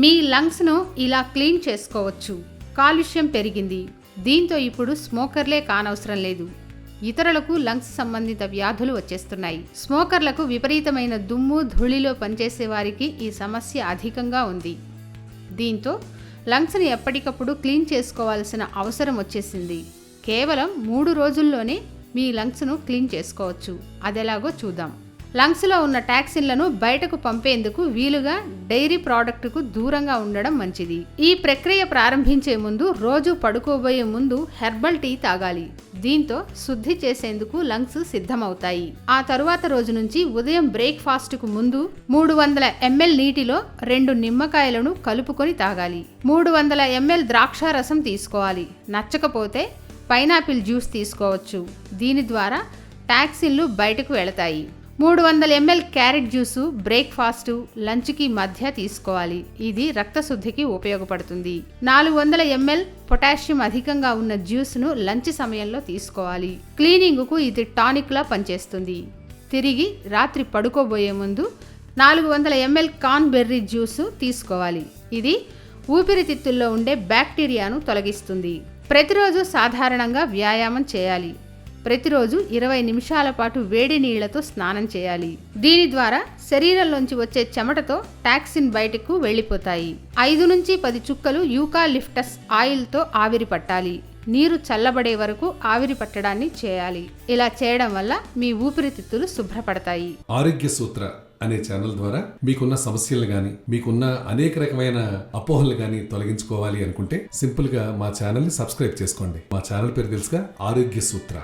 మీ లంగ్స్ను ఇలా క్లీన్ చేసుకోవచ్చు. కాలుష్యం పెరిగింది. దీంతో ఇప్పుడు స్మోకర్లే కానవసరం లేదు. ఇతరులకు లంగ్స్ సంబంధిత వ్యాధులు వచ్చేస్తున్నాయి. స్మోకర్లకు విపరీతమైన దుమ్ము ధూళిలో పనిచేసే వారికి ఈ సమస్య అధికంగా ఉంది. దీంతో లంగ్స్ని ఎప్పటికప్పుడు క్లీన్ చేసుకోవాల్సిన అవసరం వచ్చేసింది. కేవలం మూడు రోజుల్లోనే మీ లంగ్స్ను క్లీన్ చేసుకోవచ్చు. అదెలాగో చూద్దాం. లంగ్స్లో ఉన్న టాక్సిన్లను బయటకు పంపేందుకు వీలుగా డైరీ ప్రోడక్ట్కు దూరంగా ఉండడం మంచిది. ఈ ప్రక్రియ ప్రారంభించే ముందు రోజు పడుకోబోయే ముందు హెర్బల్ టీ తాగాలి. దీంతో శుద్ధి చేసేందుకు లంగ్స్ సిద్ధమవుతాయి. ఆ తరువాత రోజు నుంచి ఉదయం బ్రేక్ఫాస్ట్కు ముందు మూడు వందల ఎంఎల్ నీటిలో రెండు నిమ్మకాయలను కలుపుకొని తాగాలి. మూడు వందల ఎంఎల్ ద్రాక్షారసం తీసుకోవాలి. నచ్చకపోతే పైనాపిల్ జ్యూస్ తీసుకోవచ్చు. దీని ద్వారా టాక్సిన్లు బయటకు వెళతాయి. మూడు వందల ఎంఎల్ క్యారెట్ జ్యూసు బ్రేక్ఫాస్టు లంచ్కి మధ్య తీసుకోవాలి. ఇది రక్తశుద్ధికి ఉపయోగపడుతుంది. నాలుగు వందల ఎంఎల్ పొటాషియం అధికంగా ఉన్న జ్యూస్ను లంచ్ సమయంలో తీసుకోవాలి. క్లీనింగ్కు ఇది టానిక్లా పనిచేస్తుంది. తిరిగి రాత్రి పడుకోబోయే ముందు నాలుగు వందల ఎంఎల్ కాన్ బెర్రీ జ్యూసు తీసుకోవాలి. ఇది ఊపిరితిత్తుల్లో ఉండే బ్యాక్టీరియాను తొలగిస్తుంది. ప్రతిరోజు సాధారణంగా వ్యాయామం చేయాలి. ప్రతిరోజు ఇరవై నిమిషాల పాటు వేడి నీళ్ళతో స్నానం చేయాలి. దీని ద్వారా శరీరంలోంచి వచ్చే చెమటతో టాక్సిన్ బయటకు వెళ్ళిపోతాయి. ఐదు నుంచి పది చుక్కలు యూకాలిఫ్టస్ ఆయిల్తో ఆవిరి పట్టాలి. నీరు చల్లబడే వరకు ఆవిరి పట్టడాన్ని చేయాలి. ఇలా చేయడం వల్ల మీ ఊపిరితిత్తులు శుభ్రపడతాయి. ఆరోగ్య సూత్ర అనే ఛానల్ ద్వారా మీకున్న సమస్యలు గాని మీకున్న అనేక రకమైన అపోహలు గాని తొలగించుకోవాలి అనుకుంటే సింపుల్గా మా ఛానల్ని సబ్స్క్రైబ్ చేసుకోండి. మా ఛానల్ పేరు తెలుసుగా ఆరోగ్య సూత్ర.